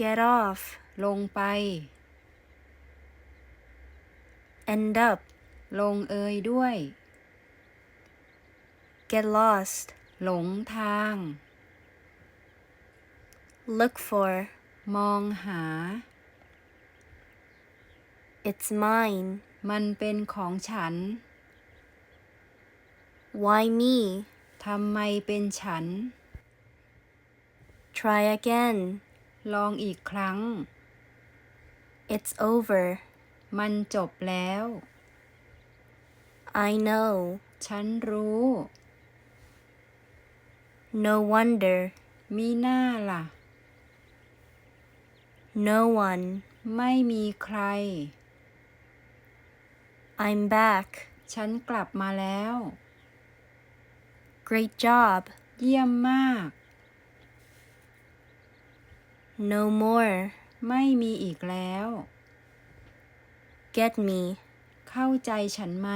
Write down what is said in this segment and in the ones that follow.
get off, ลงไป end up, ลงเอยด้วย get lost, หลงทาง look for, มองหา it's mine, มันเป็นของฉัน why me, ทำไมเป็นฉัน try again, ลองอีกครั้ง it's over, มันจบแล้ว I know, ฉันรู้ no wonder, มีหน้าล่ะ no one, ไม่มีใคร I'm back, ฉันกลับมาแล้ว great job, เยี่ยมมาก no more, ไม่มีอีกแล้ว get me, เข้าใจฉันไหม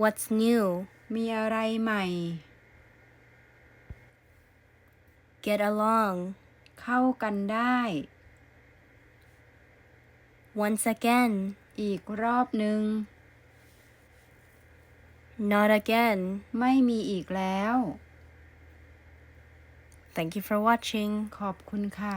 what's new, มีอะไรใหม่ get along, เข้ากันได้ once again, อีกรอบหนึ่ง not again. ไม่มีอีกแล้ว Thank you for watching. ขอบคุณค่ะ